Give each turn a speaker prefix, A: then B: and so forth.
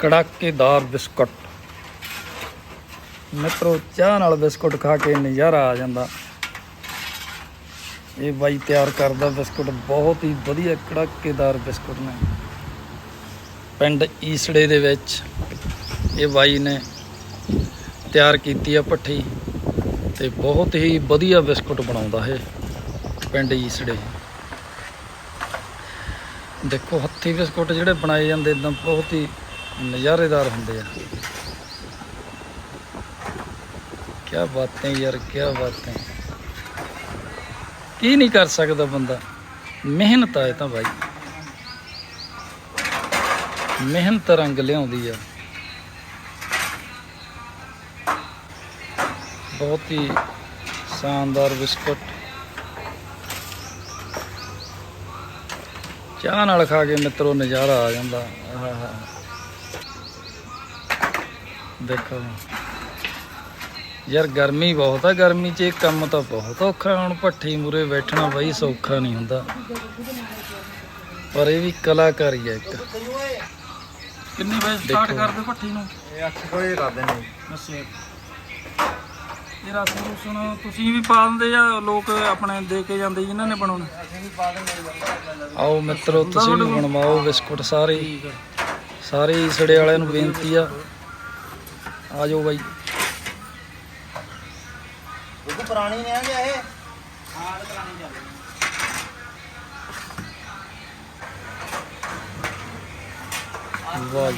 A: ਕੜਾਕੇਦਾਰ biscuit. ਮਿੱਤਰੋ, ਚਾਹ ਨਾਲ ਬਿਸਕੁਟ ਖਾ ਕੇ ਨਜ਼ਾਰਾ ਆ ਜਾਂਦਾ। ਇਹ ਬਾਈ ਤਿਆਰ ਕਰਦਾ ਬਿਸਕੁਟ, ਬਹੁਤ ਹੀ ਵਧੀਆ ਕੜਾਕੇਦਾਰ ਬਿਸਕੁਟ ਨੇ। ਪਿੰਡ ਈਸੜੇ ਦੇ ਵਿੱਚ ਇਹ ਬਾਈ ਨੇ ਤਿਆਰ ਕੀਤੀ ਆ ਭੱਠੀ ਤੇ ਬਹੁਤ ਹੀ ਵਧੀਆ ਬਿਸਕੁਟ ਬਣਾਉਂਦਾ ਹੈ ਪਿੰਡ ਈਸੜੇ। ਦੇਖੋ, ਹੱਥੀ ਬਿਸਕੁਟ ਜਿਹੜੇ ਬਣਾਏ ਜਾਂਦੇ ਇਦਾਂ ਬਹੁਤ ਹੀ ਨਜ਼ਾਰੇਦਾਰ ਹੁੰਦੇ ਆ। ਕੀ ਬਾਤਾਂ ਯਾਰ ਕੀ ਬਾਤਾਂ। ਕੀ ਨਹੀਂ ਕਰ ਸਕਦਾ ਬੰਦਾ? ਮਿਹਨਤ ਆ ਇਹ ਤਾਂ ਭਾਈ ਮਿਹਨਤ ਰੰਗ ਲਿਆਉਂਦੀ ਆ। ਬਹੁਤ ਹੀ ਸ਼ਾਨਦਾਰ ਬਿਸਕੁਟ। ਚਾਹ ਨਾਲ ਖਾ ਕੇ ਮਿੱਤਰੋ ਨਜ਼ਾਰਾ ਆ ਜਾਂਦਾ। ਆਹਾ। ਦੇਖੋ। ਯਾਰ ਗਰਮੀ ਬਹੁਤ ਆ ਗਰਮੀ 'ਚ ਇਹ ਕੰਮ ਤਾਂ ਬਹੁਤ ਔਖਾ ਹੁਣ ਭੱਠੀ ਮੂਰੇ ਬੈਠਣਾ ਬਈ ਸੌਖਾ ਨਹੀਂ ਹੁੰਦਾ। ਪਰ ਇਹ ਵੀ ਕਲਾਕਾਰੀ ਆ ਇੱਕ। ਕਿੰਨੀ ਵਜੇ ਸਟਾਰਟ ਕਰਦੇ ਭੱਠੀ ਨੂੰ?
B: ਇਹ 8 ਵਜੇ ਕਰਦੇ ਨੇ।
A: ਅੱਛਾ। ਇਹ ਰਸਮ ਰੁਸਮ ਤੁਸੀਂ ਵੀ ਪਾ ਦਿੰਦੇ ਜਾਂ ਲੋਕ ਆਪਣੇ ਦੇ ਕੇ ਜਾਂਦੇ ਜਿਨ੍ਹਾਂ ਨੇ ਬਣਾਉਣਾ?
B: ਅਸੀਂ ਵੀ ਪਾ ਦਿੰਦੇ
A: ਆਓ ਮਿੱਤਰੋ ਤੁਸੀਂ ਵੀ ਬਣਵਾਓ ਬਿਸਕੁਟ ਸਾਰੇ। ਸਾਰੇ ਈਸੜੇ ਵਾਲਿਆਂ ਨੂੰ ਬੇਨਤੀ ਆ। ਆ ਜਾਓ ਬਾਈ।
B: ਉਹ ਪੁਰਾਣੀ ਨੇ ਆ ਗਿਆ ਇਹ?
A: ਹਾਂ ਪੁਰਾਣੀ ਚੱਲ ਵਾਹ